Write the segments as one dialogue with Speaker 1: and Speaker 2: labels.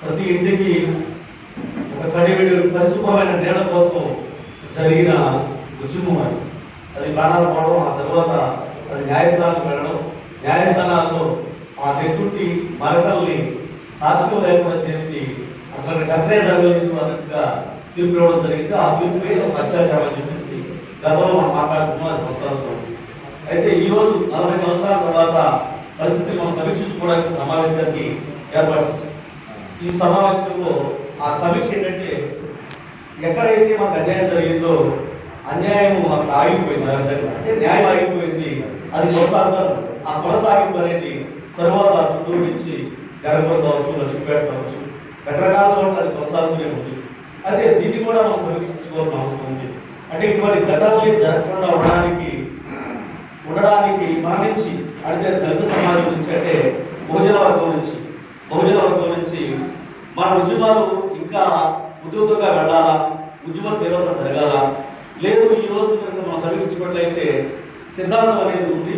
Speaker 1: ప్రతి ఇంటికి ఒక కడివిడి పరిశుభ్రమైన నీళ్ళ కోసం జరిగిన ఉద్యమం అది. అది ప్రాణాలు పోవడం ఆ తర్వాత అది న్యాయస్థానాలకు వెళ్ళడం. న్యాయస్థానాల్లో ఆ నెత్తుటి మరకల్ని సాక్ష్యం లేకుండా చేసి అసలు ఘటనే జరగలేదు అన్నట్టుగా తీర్పు ఇవ్వడం జరిగింది. ఆ తీర్పు మీద ఒక అత్యాచారం అని చెప్పేసి గతంలో మనం మాట్లాడుకున్నాం అది కొనసాగుతుంది అయితే ఈ రోజు నలభై సంవత్సరాల తర్వాత పరిస్థితిని మనం సమీక్షించుకోవడానికి సమావేశానికి ఏర్పాటు చేశాం. ఈ సమావేశంలో ఆ సమీక్ష ఏంటంటే ఎక్కడైతే మనకు అన్యాయం జరిగిందో అన్యాయం అక్కడ ఆగిపోయింది అంటే న్యాయం ఆగిపోయింది అది కొనసాగుతారు ఆ కొనసాగింపు అనేది తర్వాత చుట్టూరు నుంచి గర్భం కావచ్చు లక్ష్మీపేట కావచ్చు రకరకాల చోట్ల అది కొనసాగుతూనే ఉంది. అయితే దీన్ని కూడా మనం సమీక్షించుకోవాల్సిన అవసరం ఉంది. అంటే ఇటువంటి ఘటనలు జరగకుండా ఉండడానికి ఉండడానికి మరణించి నుంచి అంటే దళిత సమాజం నుంచి అంటే బహుజన వర్గం నుంచి బహుజన వర్గం నుంచి మన ఉద్యమాలు ఇంకా ఉద్యోగంగా వెళ్ళాలా? ఉద్యమ తీవ్రత జరగాల? లేదు ఈ రోజు కనుక మనం సమీక్షించినట్లయితే సిద్ధాంతం అనేది ఉంది.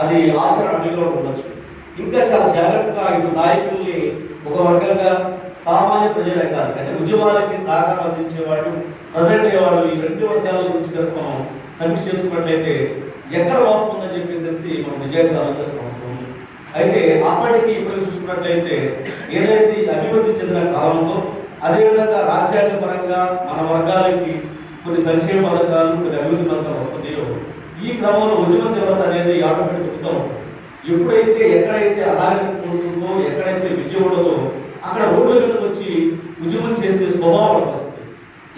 Speaker 1: అది ఆచరణ అడ్డుగా ఉండొచ్చు. ఇంకా చాలా జాగ్రత్తగా ఇటు నాయకుల్ని ఒక వర్గంగా సామాన్య ప్రజలే కాదు అంటే ఉద్యమాలకి సహకారం అందించేవాళ్ళు ప్రజెంట్ అయ్యేవాళ్ళు ఈ రెండు వర్గాల గురించి కనుక మనం సమీక్ష చేసుకున్నట్లయితే ఎక్కడ లోపం ఉందని చెప్పేసి మనం నిజాయితీ ఆలోచిస్తాం. అయితే అప్పటికి ఇప్పుడు చూసుకున్నట్లయితే ఏదైతే అభివృద్ధి చెందిన కాలంలో అదేవిధంగా రాజ్యాంగ పరంగా మన వర్గాలకి కొన్ని సంక్షేమ పథకాలు కొన్ని అభివృద్ధి పథకాలు వస్తున్నాయో ఈ క్రమంలో ఉద్యమ తీవ్రత అనేది ఆటోమేటిక్ చెప్తూ ఉంటుంది ఎప్పుడైతే ఎక్కడైతే అలాగే ఉంటుందో ఎక్కడైతే విద్య ఉండదో అక్కడ రోడ్ల మీదకి వచ్చి ఉద్యమం చేసే స్వభావం వస్తుంది.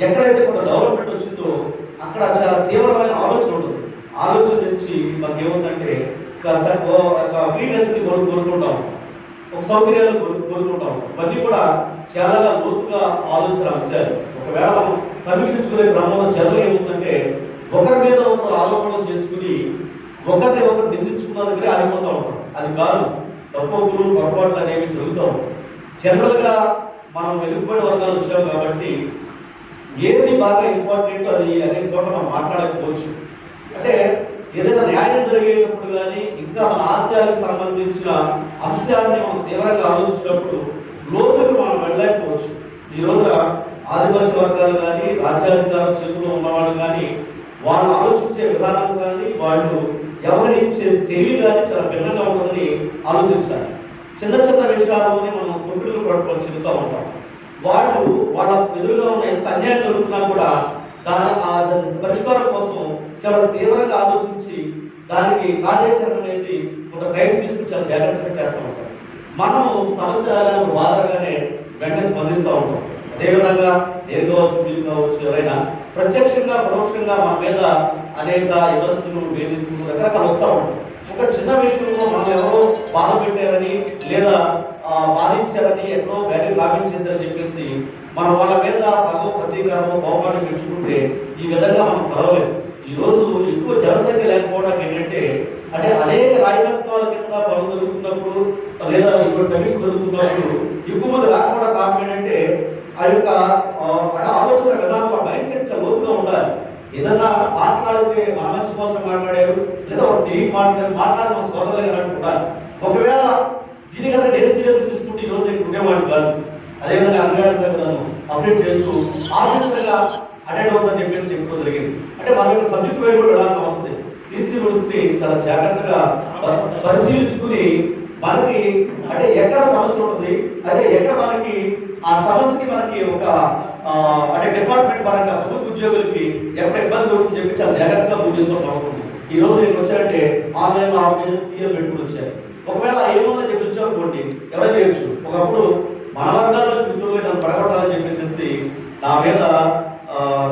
Speaker 1: ఎక్కడైతే కొంత డెవలప్మెంట్ వచ్చిందో అక్కడ చాలా తీవ్రమైన ఆలోచన ఉంటుంది. ఆలోచన నుంచి మాకు ఏముందంటే ఫ్రీనెస్ని మనం కోరుకుంటాం ఒక సౌకర్యాలను కోరుకుంటాం ఇవన్నీ కూడా చాలా లోతుగా ఆలోచన అంశాలు ఒకవేళ మనం సమీక్షించుకునే క్రమంలో జనం ఏముందంటే ఒకరి మీద ఒకరు ఆరోపణలు చేసుకుని ఒకరిని ఒకరు నిందించుకున్న దగ్గరే ఆగిపోతూ ఉంటాం. అది కాదు. తప్పులు పొరపాట్లు అనేవి జరుగుతాం జనరల్గా జనరల్గా మనం వెలుగుబడి వర్గాలు వచ్చాం కాబట్టి ఏది బాగా ఇంపార్టెంట్ అది అదే చోట మనం మాట్లాడకపోవచ్చు. అంటే ఏదైనా న్యాయం జరిగేటప్పుడు కానీ ఇంకా మన ఆశయాలకు సంబంధించిన అంశాన్ని మనం తీవ్రంగా ఆలోచించినప్పుడు లోతుకు మనం వెళ్ళలేకపోవచ్చు. ఈ రోజున ఆదివాసీ వర్గాలు కానీ రాజ్యాధికార చేతుల్లో ఉన్నవాళ్ళు కానీ వాళ్ళు ఆలోచించే విధానం కానీ వాళ్ళు వ్యవహరించే శైలి కానీ చాలా భిన్నంగా ఉంటుందని ఆలోచించాలి. చిన్న చిన్న విషయాలని మనం కొట్టులు పడుకొని చెబుతూ ఉంటాం. వాళ్ళు వాళ్ళ ఎదురుగా ఉన్న ఎంత అన్యాయం జరుగుతున్నా కూడా దాని ఆ దాని పరిష్కారం కోసం చాలా తీవ్రంగా ఆలోచించి దానికి కార్యాచరణ అనేది ఒక టైం తీసుకుని చాలా జాగ్రత్తగా చేస్తూ ఉంటాం మనం సమస్య రాగానే బాధగానే వెంటనే స్పందిస్తూ ఉంటాం. అదేవిధంగా నేను కావచ్చు మీరు కావచ్చు ఎవరైనా ప్రత్యక్షంగా పరోక్షంగా మన మీద అనేక విమర్శలు వేధింపులు రకరకాలు వస్తూ ఉంటాయి. ఒక చిన్న విషయంలో మనం ఎవరో బాధ పెట్టారని లేదా బాధించారని ఎక్కడో వేరే కామెంట్ చేశారని చెప్పేసి మన వాళ్ళ మీద పగ ప్రతీకారము కోపాన్ని పెంచుకుంటే ఈ విధంగా మనం కలవలేదు ఈ రోజు ఎక్కువ జనసంఖ్య లేకపోవడానికి ఏంటంటే అంటే అనేక నాయకత్వాల కింద పనులు జరుగుతున్నప్పుడు లేదా ఇప్పుడు సమీక్ష జరుగుతున్నప్పుడు ఎక్కువ మంది రాకపోవడం కారణం ఏంటంటే ఆ యొక్క ఆలోచన విధానం ఆ మైండ్ సెట్ చాలా లోతుగా ఉండాలి. ఏదన్నా మాట్లాడితే మన మంచి కోసం మాట్లాడారు లేదా ఒక టీవీ మాట్లాడారు మాట్లాడిన సోదరులు అని ఒకవేళ దీనికన్నా కనుక నేను సీరియస్ తీసుకుంటే ఈ రోజు ఇక్కడ ఉండేవాడు కాదు. అదేవిధంగా అన్నగారి నన్ను అప్డేట్ చేస్తూ ఆఫీసర్గా అటెండ్ అవుతుందని చెప్పేసి చెప్పడం జరిగింది. అంటే మనం ఇక్కడ సబ్జెక్ట్ వైపు కూడా వెళ్ళాల్సిన అవసరం ఉంది సీసీ రూల్స్ని చాలా జాగ్రత్తగా పరిశీలించుకుని మనకి అంటే ఎక్కడ సమస్య ఉంటుంది అదే ఎక్కడ మనకి ఆ సమస్యకి మనకి ఒక అంటే డిపార్ట్మెంట్ పరంగా ప్రభుత్వ ఉద్యోగులకి ఎక్కడ ఇబ్బంది ఉంటుంది చెప్పి చాలా జాగ్రత్తగా పూజ చేసుకోవాల్సిన అవసరం ఉంది. ఈ రోజు నేను వచ్చానంటే ఆన్లైన్లో ఆఫ్లైన్ సీఎం పెట్టుకుని వచ్చాను. ఒకవేళ ఏమన్నా చెప్పి వచ్చామనుకోండి ఎవరు చేయొచ్చు? ఒకప్పుడు మన వర్గాల్లో నుంచి మిత్రులు నన్ను పడగొట్టాలని చెప్పేసి నా మీద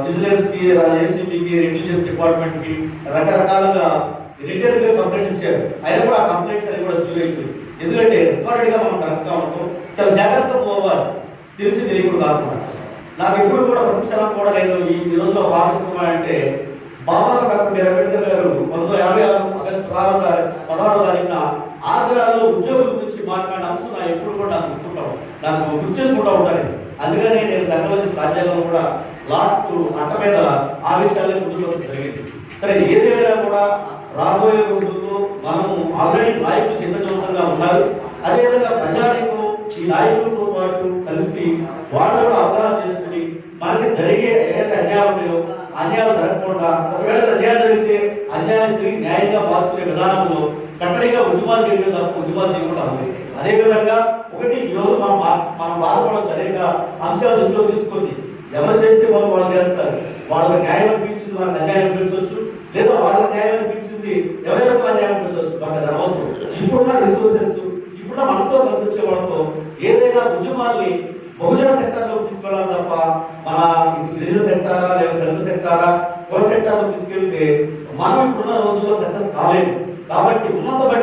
Speaker 1: విజిలెన్స్కి ఏసీబీకి ఇంటెలిజెన్స్ డిపార్ట్మెంట్కి రకరకాలుగా రిటైల్గా కంప్లైంట్ ఇచ్చారు. అయినా కూడా ఆ కంప్లైంట్స్ అన్ని కూడా అచీవ్ అయిపోయింది ఎందుకంటే రికార్డెడ్గా మనం కరెక్ట్గా ఉంటాం. చాలా జాగ్రత్తగా పోవాలి. తెలిసి తెలియకుండా కాకుండా. నాకు ఎప్పుడు కూడా ప్రతిక్షణం కూడా నేను ఈ రోజులో ఒక అంటే బాబాసాహెబ్ డాక్టర్ అంబేద్కర్ గారు పంతొమ్మిది యాభై ఆరు ఆగస్టు పదహారు తారీఖు పదహారు తారీఖున ఆంధ్రాలో ఉద్యోగుల గురించి మాట్లాడిన అంశం నా ఎప్పుడు కూడా నాకు గుర్తుంటాం నాకు గుర్తు చేసుకుంటూ ఉంటాను అందుకని నేను సంకలన చేసిన కూడా లాస్ట్ అట్ట మీద ఆ విషయాలే ముందుకు జరిగింది. సరే ఏదేమైనా కూడా రాబోయే రోజుల్లో మనము ఆల్రెడీ నాయకులు చైతన్యవంతంగా ఉన్నారు. అదేవిధంగా ప్రజానికం ఈ నాయకులతో పాటు కలిసి వాళ్ళు కూడా అవగాహన చేసుకుని మనకి జరిగే ఏదైతే అన్యాయం ఉన్నాయో అన్యాయం జరగకుండా ఒకవేళ అన్యాయం జరిగితే అన్యాయం తిరిగి న్యాయంగా మార్చుకునే విధానంలో ఉద్యమాలు చేయడం తప్ప ఉద్యమాలు చేయకుండా ఉంది. అదేవిధంగా ఒకటి ఈరోజు మనం మనం బాధపడవచ్చు. అనేక అంశాలు దృష్టిలో తీసుకుంది ఎవరు చేస్తే వాళ్ళు వాళ్ళు చేస్తారు. వాళ్ళకి న్యాయం అనిపించింది మనకు అన్యాయం అనిపించవచ్చు. లేదా వాళ్ళకి న్యాయం అనిపించింది ఎవరైనా న్యాయం అనిపించవచ్చు. మనకు అది అనవసరం. ఇప్పుడున్న రిసోర్సెస్ ఇప్పుడున్న మనతో కలిసి వచ్చే వాళ్ళతో ఏదైనా ఉద్యమాల్ని బహుజన సెక్టార్లో తీసుకెళ్ళాలి తప్ప మన గిరిజన సెక్టారా లేదా దళిత సెక్టారా కుల సెక్టార్లో తీసుకెళ్తే మనం ఇప్పుడున్న రోజుల్లో సక్సెస్ కాలేదు కాబట్టి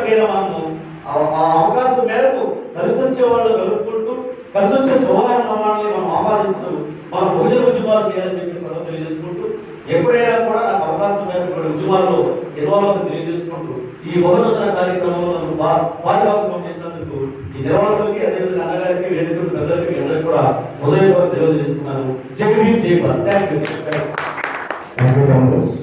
Speaker 1: ఉన్నత మనము ఆ- అవకాశం మేరకు కలిసి వచ్చే వాళ్ళు కలుపుకుంటూ కలిసి వచ్చే సోదర వాళ్ళని మనం ఆహ్వానిస్తూ మన భోజన ఉద్యమాలు చేయాలని చెప్పి సదవు తెలియజేసుకుంటూ ఎప్పుడైనా కూడా నాకు అవకాశం మేరకు ఉద్యమాల్లో ఇన్వాల్వ్ తెలియజేసుకుంటూ ఈ బహునూతన కార్యక్రమంలో నన్ను బా- భాగస్వామ్యం చేసినందుకు ఈ నిర్వాహకులకి అదేవిధంగా అన్నగారికి వేదిక పెద్దలకి అందరికీ కూడా హృదయపూర్వక తెలియజేస్తున్నాను జై భీమ్ జై Bharat. Thank you
Speaker 2: thank you